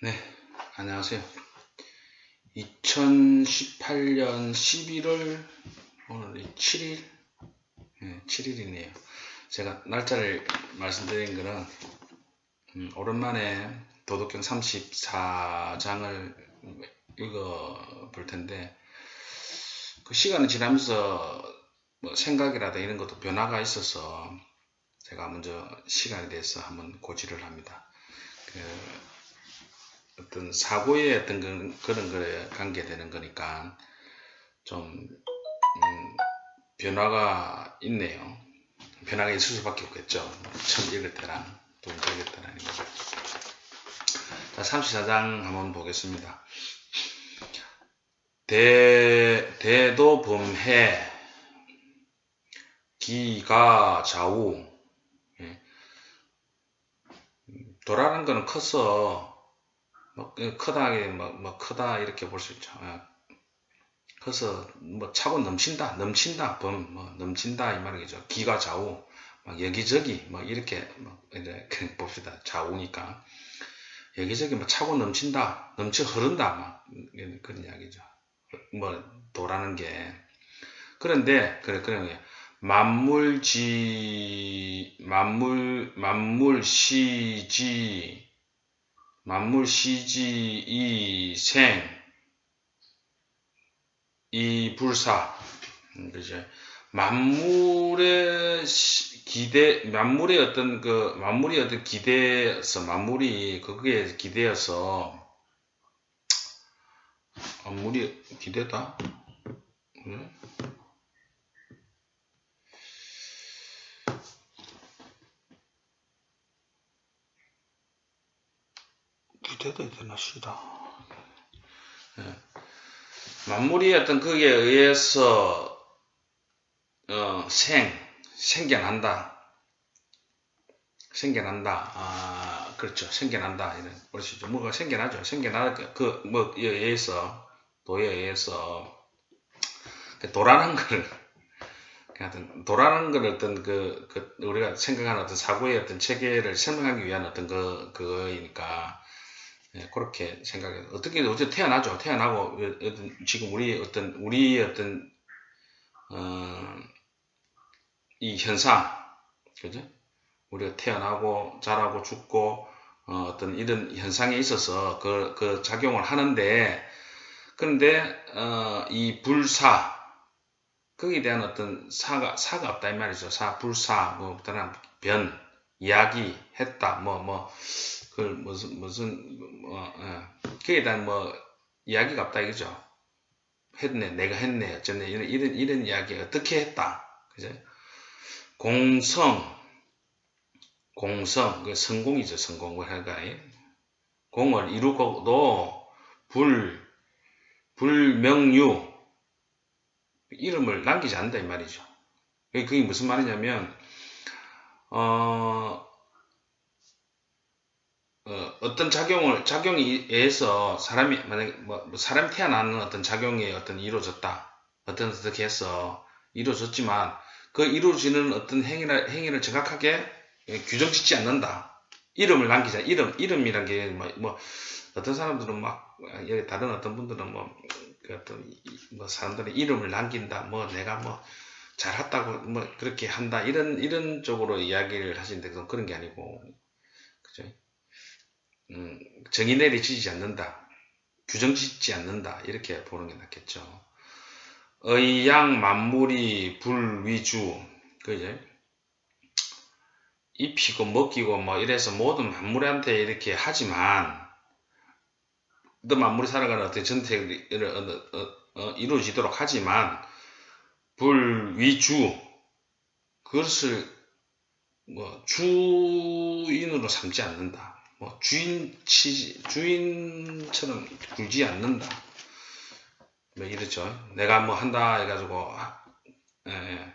네, 안녕하세요. 2018년 11월 오늘 7일, 네, 7일이네요. 제가 날짜를 말씀드린 거는 음, 오랜만에 도덕경 34장을 읽어 볼 텐데 그 시간이 지나면서 뭐 생각이라든 이런 것도 변화가 있어서 제가 먼저 시간에 대해서 한번 고지를 합니다. 그 어떤 사고의 어떤 그런 거에 관계되는 거니까 좀 음, 변화가 있네요. 변화가 있을 수밖에 없겠죠. 처음 읽을 때랑 또 읽을 때라는 거죠. 자, 34장 한번 보겠습니다. 대, 대도 범해 기가 좌우 예. 도라는 거는 커서 뭐 크다 뭐, 뭐 크다 이렇게 볼 수 있죠. 예. 커서 뭐 차고 넘친다, 넘친다, 범, 뭐 넘친다 이 말이죠. 기가 좌우, 막 여기저기 뭐 이렇게 뭐 이제 봅시다. 좌우니까 여기저기 뭐 차고 넘친다, 넘쳐 흐른다, 막 그런 이야기죠. 뭐 도라는 게 그런데 그래 그런 게 만물지 만물 만물시지 만물 시지 이생 이 불사. 그죠? 만물의 기대 만물의 어떤 그 만물이 어떤 기대서 만물이 거기에 기대어서 만물이 기대다? 응? 기대도 되나 시다. 네. 만물이 어떤 거기에 의해서 어, 생 생겨난다. 생겨난다. 아 그렇죠. 생겨난다. 이런 그러시죠. 뭐가 생겨나죠? 생겨나 그뭐 의해서 도에 의해서 그 도라는 거를 하여튼 도라는 걸 어떤 그, 그, 우리가 생각하는 어떤 사고의 어떤 체계를 설명하기 위한 어떤 그 그거이니까 예, 그렇게 생각해요. 어떻게 어제 태어나죠. 태어나고 지금 우리 어떤 우리 어떤 어, 이 현상, 그죠? 우리가 태어나고 자라고 죽고 어, 떤 이런 현상에 있어서 그, 그 작용을 하는데 그런데 어, 이 불사 거기에 대한 어떤 사가 사가 없다 이 말이죠. 사 불사 뭐 다른 변 이야기 했다 뭐뭐 뭐, 그 무슨 무슨 뭐 어, 그에 대한 뭐 이야기가 없다 이거죠. 했네, 내가 했네, 어쩌네 이런 이런 이런 이야기 어떻게 했다, 그죠? 공성, 공성 그 성공이죠, 성공을 할까? 공을 이루고도 불 불명유 이름을 남기지 않는다 이 말이죠. 그게 무슨 말이냐면 어 어, 떤 작용을 작용에 의해서 사람이 만약에 뭐, 뭐 사람이 태어나는 어떤 작용이 어떤 이루어졌다 어떤 어떻게 해서 이루어졌지만 그 이루어지는 어떤 행위를 행위를 정확하게 규정짓지 않는다. 이름을 남기자. 이름 이름이란 게뭐 뭐 어떤 사람들은 막 다른 어떤 분들은 뭐, 그 어떤 뭐 사람들의 이름을 남긴다. 뭐 내가 뭐 잘했다고 뭐 그렇게 한다. 이런 이런 쪽으로 이야기를 하시는데 그런 게 아니고. 그죠? 음, 정의 내리지지 않는다. 규정 짓지 않는다. 이렇게 보는 게 낫겠죠. 의양 만물이 불위주. 그죠? 입히고 먹히고 뭐 이래서 모든 만물한테 이렇게 하지만 또 만물이 살아가는 어떤 전택을 어, 어, 어, 이루어지도록 하지만 불위주 그것을 뭐 주인으로 삼지 않는다. 뭐 주인 치 주인처럼 굴지 않는다. 뭐 이렇죠. 내가 뭐 한다 해가지고 예, 예.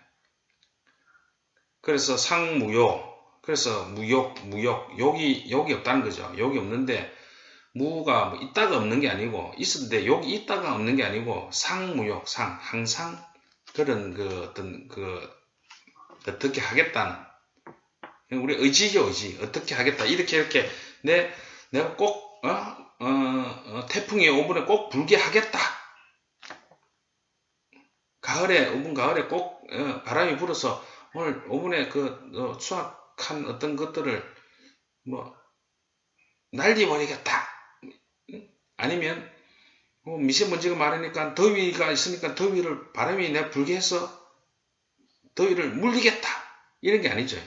그래서 상무욕 그래서 무욕 무욕 욕이 욕이 없다는 거죠. 욕이 없는데 무가 뭐 있다가 없는 게 아니고 있었는데 욕이 있다가 없는 게 아니고 상무욕 상 항상 그런 그 어떤 그 어떻게 하겠다는 우리 의지죠 의지 어떻게 하겠다 이렇게 이렇게 내 내가 꼭 어? 어, 어, 태풍이 오븐에 꼭 불게 하겠다. 가을에 오븐 가을에 꼭 어, 바람이 불어서 오늘 오븐에 그 어, 수확한 어떤 것들을 뭐 날리버리겠다. 아니면 뭐 미세먼지가 많으니까 더위가 있으니까 더위를 바람이 내 불게 해서 더위를 물리겠다. 이런 게 아니죠.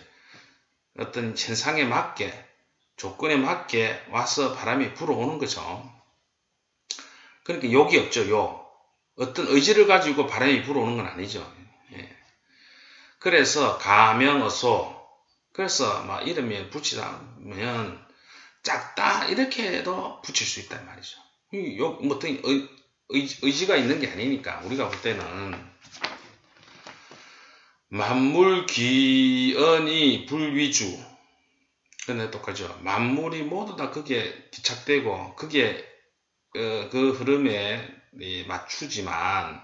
어떤 현상에 맞게 조건에 맞게 와서 바람이 불어오는 거죠. 그러니까 욕이 없죠. 욕. 어떤 의지를 가지고 바람이 불어오는 건 아니죠. 예. 그래서 가명어소 그래서 막 이름에 붙이다면 작다 이렇게도 붙일 수 있단 말이죠. 요, 뭐 어떤 의, 의, 지가 있는 게 아니니까 우리가 볼 때는 만물 기언이 불위주 근데 똑같죠. 만물이 모두 다 그게 기착되고 그게 어, 그 흐름에 맞추지만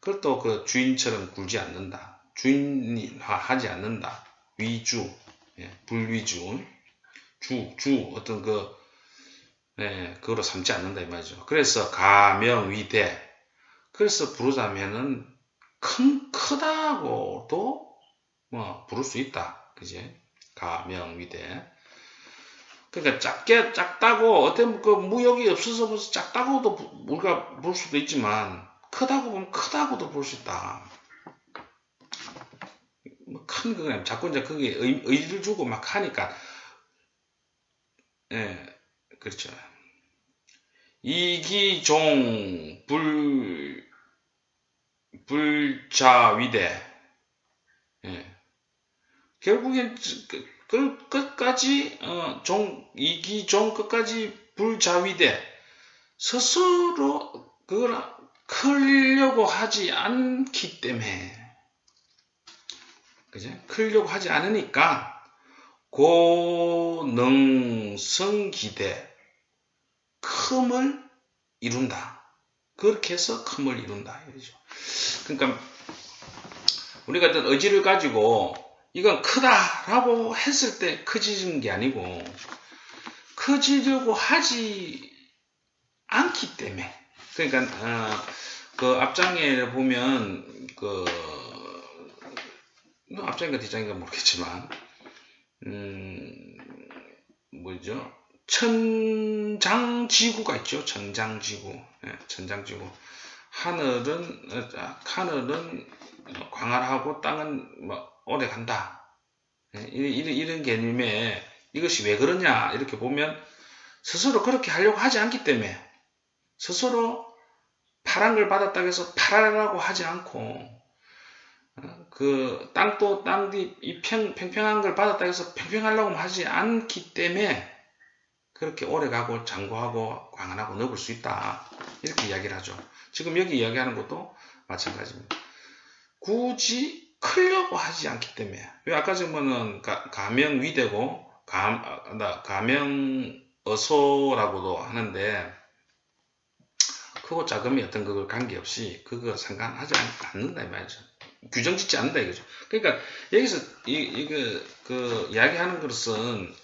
그걸 또 그 주인처럼 굴지 않는다. 주인화하지 않는다. 위주, 예, 불위주, 주, 주 어떤 그 예, 그거로 삼지 않는다 이 말이죠. 그래서 가명위대. 그래서 부르자면은 큰 크다고도 뭐 부를 수 있다. 그지? 가명위대. 그러니까 작게 작다고 어떤 그 무역이 없어서 벌써 작다고도 우리가 볼 수도 있지만 크다고 보면 크다고도 볼 수 있다. 뭐큰 거는 자꾸 이제 거기에 의, 의를 주고 막 하니까 예. 그렇죠. 이기종 불 불자위대 예. 결국엔 그 끝까지 어, 종 이기종 끝까지 불자위대 스스로 그걸 클려고 하지 않기 때문에 그죠? 클려고 하지 않으니까 고능성기대 큼을 이룬다. 그렇게 해서 큼을 이룬다. 이러죠. 그러니까 우리가 어떤 의지를 가지고 이건 크다라고 했을 때 커지는 게 아니고 커지려고 하지 않기 때문에 그러니까 어, 그 앞장에 보면 그뭐 앞장인가 뒷장인가 모르겠지만 음 뭐죠 천장지구가 있죠. 천장지구. 예, 천장지구. 하늘은, 어, 하늘은 광활하고 땅은 뭐 오래 간다. 예, 이런, 개념에 이것이 왜 그러냐 이렇게 보면 스스로 그렇게 하려고 하지 않기 때문에 스스로 파란 걸 받았다고 해서 팔아라고 하지 않고 어, 그 땅도 땅이 팽팽한 걸 받았다고 해서 팽팽하려고 하지 않기 때문에 그렇게 오래 가고 장구하고 광안하고 넣을 수 있다. 이렇게 이야기를 하죠. 지금 여기 이야기하는 것도 마찬가지입니다. 굳이 클려고 하지 않기 때문에. 왜 아까 전에는 가명 위대고 감, 아, 가명 어소라고도 하는데 크고 작음이 어떤 그걸 관계없이 그거 상관하지 않는다 이 말이죠. 규정 짓지 않는다 이거죠. 그러니까 여기서 이, 이거 그 이야기하는 것은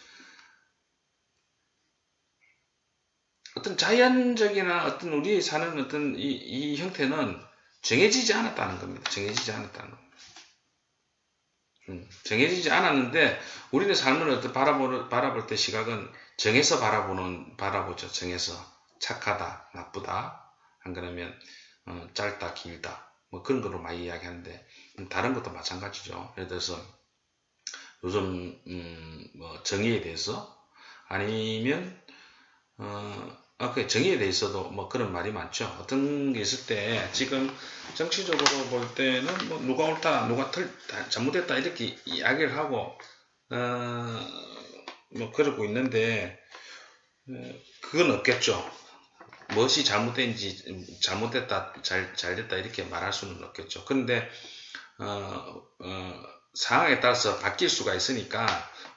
어떤 자연적이나 어떤 우리 사는 어떤 이, 이 형태는 정해지지 않았다는 겁니다. 정해지지 않았다는 겁니다. 음, 정해지지 않았는데 우리는 삶을 어떤 바라볼, 바라볼 때 시각은 정해서 바라보는 바라보죠. 정해서 착하다, 나쁘다, 안 그러면 어, 짧다, 길다, 뭐 그런 거로 많이 이야기하는데 음, 다른 것도 마찬가지죠. 예를 들어서 요즘 음, 뭐 정의에 대해서 아니면 어, 아, 그 정의에 대해서도 뭐 그런 말이 많죠. 어떤 게 있을 때 지금 정치적으로 볼 때는 뭐 누가 옳다, 누가 틀, 잘못했다 이렇게 이야기를 하고 어, 뭐 그러고 있는데 어, 그건 없겠죠. 무엇이 잘못된지 잘못됐다, 잘 잘됐다 이렇게 말할 수는 없겠죠. 그런데 어, 어, 상황에 따라서 바뀔 수가 있으니까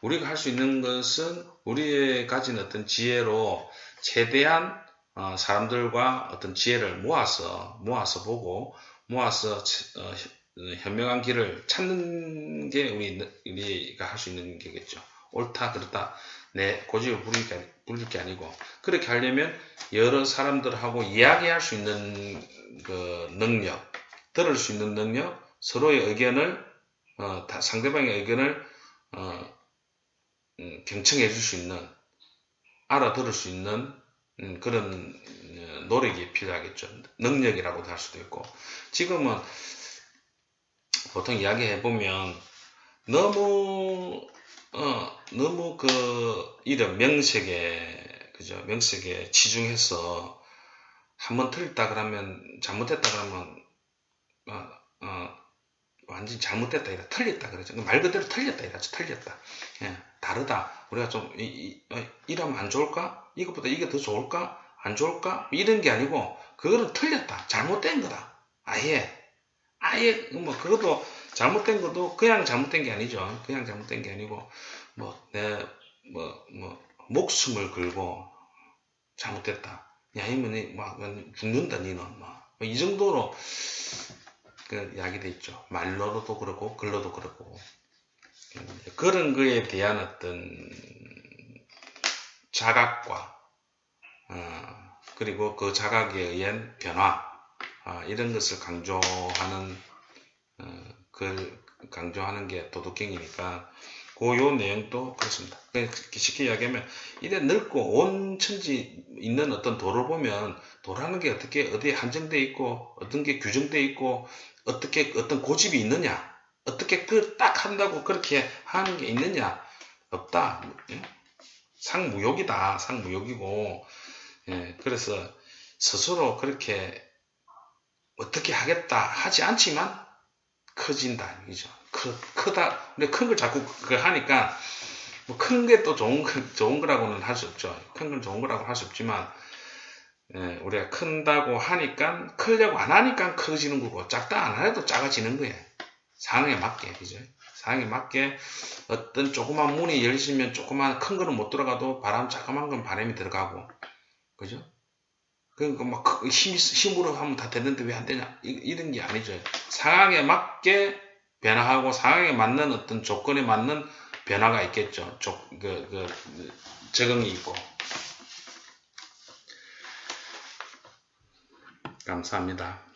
우리가 할 수 있는 것은 우리의 가진 어떤 지혜로 최대한 어, 사람들과 어떤 지혜를 모아서 모아서 보고 모아서 어, 현명한 길을 찾는 게 우리, 우리가 할 수 있는 게겠죠. 옳다 그렇다 내 고집을 부릴 게, 부릴 게 아니고 그렇게 하려면 여러 사람들하고 이야기할 수 있는 그 능력, 들을 수 있는 능력, 서로의 의견을 어, 상대방의 의견을 어, 음, 경청해 줄 수 있는 알아들을 수 있는 음, 그런 어, 노력이 필요하겠죠. 능력이라고도 할 수도 있고 지금은 보통 이야기해 보면 너무 어 너무 그 이런 명색에 그죠 명색에 치중해서 한번 틀렸다 그러면 잘못했다 그러면 어, 어 완전 잘못됐다 이라 틀렸다 그러죠 말 그대로 틀렸다 이라죠 틀렸다. 예, 다르다. 우리가 좀 이, 이, 어, 이러면 안 좋을까? 이것보다 이게 더 좋을까? 안 좋을까? 이런 게 아니고 그거는 틀렸다. 잘못된 거다. 아예. 아예 뭐 그것도 잘못된 것도 그냥 잘못된 게 아니죠. 그냥 잘못된 게 아니고 뭐 내 뭐 뭐 목숨을 걸고 잘못됐다. 야 이면이 막 죽는다 니는. 막이 뭐 정도로 그 이야기돼 있죠. 말로도 그렇고 글로도 그렇고 그런 거에 대한 어떤 자각과 어, 그리고 그 자각에 의한 변화 아, 이런 것을 강조하는 어, 그 강조하는 게 도덕경이니까 고요 내용도 그렇습니다. 쉽게 이야기하면 이래 넓고 온 천지 있는 어떤 도를 보면 도라는 게 어떻게 어디에 한정돼 있고 어떤 게 규정돼 있고 어떻게 어떤 고집이 있느냐 어떻게 그 딱 한다고 그렇게 하는 게 있느냐 없다. 예? 상무욕이다. 상무욕이고 예, 그래서 스스로 그렇게 어떻게 하겠다 하지 않지만 커진다 이죠 크, 크다 근데 큰 걸 자꾸 그 하니까 뭐 큰 게 또 좋은 좋은 거라고는 할 수 없죠 큰 건 좋은 거라고 할 수 없지만 예, 우리가 큰다고 하니까 크려고 안 하니까 커지는 거고 작다 안 해도 작아지는 거예요 상황에 맞게 그죠? 상황에 맞게 어떤 조그만 문이 열리면 조그만 큰 거는 못 들어가도 바람 자그만 건 바람이 들어가고 그죠? 그러니까 막 힘, 힘으로 하면 다 되는데 왜 안 되냐? 이, 런게 아니죠. 상황에 맞게 변화하고 상황에 맞는 어떤 조건에 맞는 변화가 있겠죠. 조, 그, 그, 적응이 있고 감사합니다